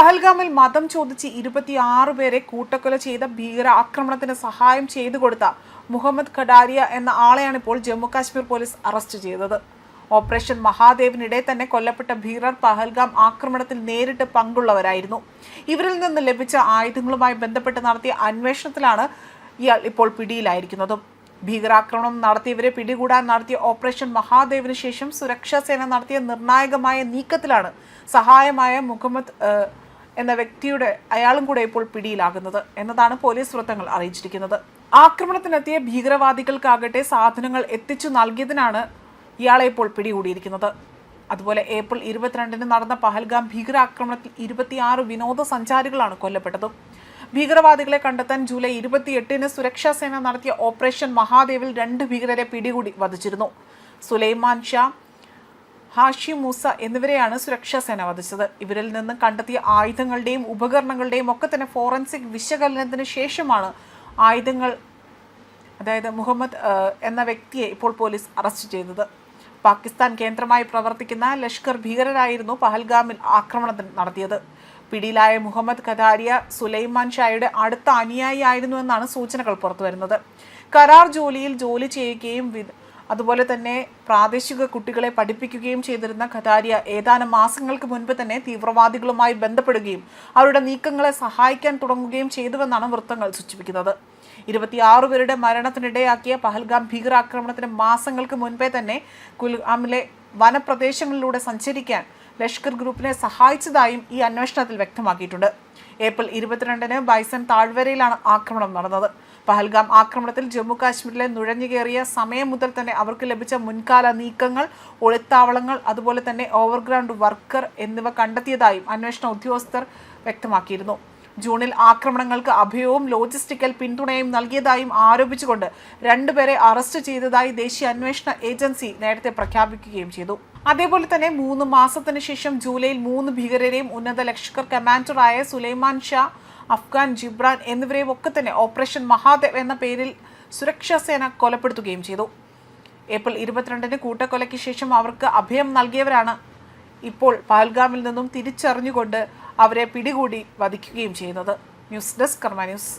പഹൽഗാമിൽ മതം ചോദിച്ച് ഇരുപത്തിയാറ് പേരെ കൂട്ടക്കൊല ചെയ്ത ഭീകര ആക്രമണത്തിന് സഹായം ചെയ്തു കൊടുത്ത മുഹമ്മദ് കടാരിയ എന്ന ആളെയാണ് ഇപ്പോൾ ജമ്മു കാശ്മീർ പോലീസ് അറസ്റ്റ് ചെയ്തത്. ഓപ്പറേഷൻ മഹാദേവിനിടെ തന്നെ കൊല്ലപ്പെട്ട ഭീകരർ പഹൽഗാം ആക്രമണത്തിൽ നേരിട്ട് പങ്കുള്ളവരായിരുന്നു. ഇവരിൽ നിന്ന് ലഭിച്ച ആയുധങ്ങളുമായി ബന്ധപ്പെട്ട് നടത്തിയ അന്വേഷണത്തിലാണ് ഇയാൾ ഇപ്പോൾ പിടിയിലായിരിക്കുന്നതും. ഭീകരാക്രമണം നടത്തിയവരെ പിടികൂടാൻ നടത്തിയ ഓപ്പറേഷൻ മഹാദേവിന് ശേഷം സുരക്ഷാസേന നടത്തിയ നിർണായകമായ നീക്കത്തിലാണ് സഹായമായ മുഹമ്മദ് എന്ന വ്യക്തിയുടെ അയാളും കൂടെ ഇപ്പോൾ പിടിയിലാകുന്നത് എന്നതാണ് പോലീസ് വൃത്തങ്ങൾ അറിയിച്ചിരിക്കുന്നത്. ആക്രമണത്തിനെത്തിയ ഭീകരവാദികൾക്കാകട്ടെ സാധനങ്ങൾ എത്തിച്ചു നൽകിയതിനാണ് ഇയാളെ ഇപ്പോൾ പിടികൂടിയിരിക്കുന്നത്. അതുപോലെ ഏപ്രിൽ ഇരുപത്തിരണ്ടിന് നടന്ന പഹൽഗാം ഭീകരാക്രമണത്തിൽ ഇരുപത്തിയാറ് വിനോദസഞ്ചാരികളാണ് കൊല്ലപ്പെട്ടത്. ഭീകരവാദികളെ കണ്ടെത്താൻ ജൂലൈ ഇരുപത്തിയെട്ടിന് സുരക്ഷാ സേന നടത്തിയ ഓപ്പറേഷൻ മഹാദേവിൽ രണ്ട് ഭീകരരെ പിടികൂടി വധിച്ചിരുന്നു. സുലൈമാൻ ഷാ ഹാഷി മൂസ എന്നിവരെയാണ് സുരക്ഷാ സേന വധിച്ചത്. ഇവരിൽ നിന്ന് കണ്ടെത്തിയ ആയുധങ്ങളുടെയും ഉപകരണങ്ങളുടെയും ഒക്കെ തന്നെ ഫോറൻസിക് വിശകലനത്തിന് ശേഷമാണ് ആയുധങ്ങൾ അതായത് മുഹമ്മദ് എന്ന വ്യക്തിയെ ഇപ്പോൾ പോലീസ് അറസ്റ്റ് ചെയ്തത്. പാകിസ്ഥാൻ കേന്ദ്രമായി പ്രവർത്തിക്കുന്ന ലഷ്കർ ഭീകരരായിരുന്നു പഹൽഗാമിൽ ആക്രമണത്തിന് നടത്തിയത്. പിടിയിലായ മുഹമ്മദ് ഖദാരിയ സുലൈമാൻ ഷായുടെ അടുത്ത അനുയായി ആയിരുന്നു എന്നാണ് സൂചനകൾ പുറത്തുവരുന്നത്. കരാർ ജോലിയിൽ ജോലി ചെയ്യുകയും അതുപോലെ തന്നെ പ്രാദേശിക കുട്ടികളെ പഠിപ്പിക്കുകയും ചെയ്തിരുന്ന ഖതാരിയ ഏതാനും മാസങ്ങൾക്ക് മുൻപ് തന്നെ തീവ്രവാദികളുമായി ബന്ധപ്പെടുകയും അവരുടെ നീക്കങ്ങളെ സഹായിക്കാൻ തുടങ്ങുകയും ചെയ്തുവെന്നാണ് വൃത്തങ്ങൾ സൂചിപ്പിക്കുന്നത്. ഇരുപത്തിയാറ് പേരുടെ മരണത്തിനിടയാക്കിയ പഹൽഗാം ഭീകരാക്രമണത്തിന് മാസങ്ങൾക്ക് മുൻപേ തന്നെ കുൽഗാമിലെ വനപ്രദേശങ്ങളിലൂടെ സഞ്ചരിക്കാൻ ലഷ്കർ ഗ്രൂപ്പിനെ സഹായിച്ചതായും ഈ അന്വേഷണത്തിൽ വ്യക്തമാക്കിയിട്ടുണ്ട്. ഏപ്രിൽ ഇരുപത്തിരണ്ടിന് ബൈസൺ താഴ്വരയിലാണ് ആക്രമണം നടന്നത്. പഹൽഗാം ആക്രമണത്തിൽ ജമ്മു കാശ്മീരിലെ നുഴഞ്ഞുകയറിയ സമയം മുതൽ തന്നെ അവർക്ക് ലഭിച്ച മുൻകാല നീക്കങ്ങൾ ഒളിത്താവളങ്ങൾ അതുപോലെ തന്നെ ഓവർഗ്രൗണ്ട് വർക്കർ എന്നിവ കണ്ടെത്തിയതായും അന്വേഷണ ഉദ്യോഗസ്ഥർ വ്യക്തമാക്കിയിരുന്നു. ജൂണിൽ ആക്രമണങ്ങൾക്ക് അഭയവും ലോജിസ്റ്റിക്കൽ പിന്തുണയും നൽകിയതായും ആരോപിച്ചുകൊണ്ട് രണ്ടുപേരെ അറസ്റ്റ് ചെയ്തതായി ദേശീയ അന്വേഷണ ഏജൻസി നേരത്തെ പ്രഖ്യാപിക്കുകയും ചെയ്തു. അതേപോലെ തന്നെ മൂന്ന് മാസത്തിന് ശേഷം ജൂലൈയിൽ മൂന്ന് ഭീകരരെയും ഉന്നത ലഷ്കർ കമാൻഡറായ സുലൈമാൻ ഷാ അഫ്ഗാൻ ജിബ്രാൻ എന്നിവരെയും ഒക്കെ തന്നെ ഓപ്പറേഷൻ മഹാദേവ് എന്ന പേരിൽ സുരക്ഷാ സേന കൊലപ്പെടുത്തുകയും ചെയ്തു. ഏപ്രിൽ ഇരുപത്തിരണ്ടിന് കൂട്ടക്കൊലയ്ക്ക് ശേഷം അവർക്ക് അഭയം നൽകിയവരാണ് ഇപ്പോൾ പാൽഗാമിൽ നിന്നും തിരിച്ചറിഞ്ഞുകൊണ്ട് അവരെ പിടികൂടി വധിക്കുകയും ചെയ്യുന്നത്. News desk Karma news.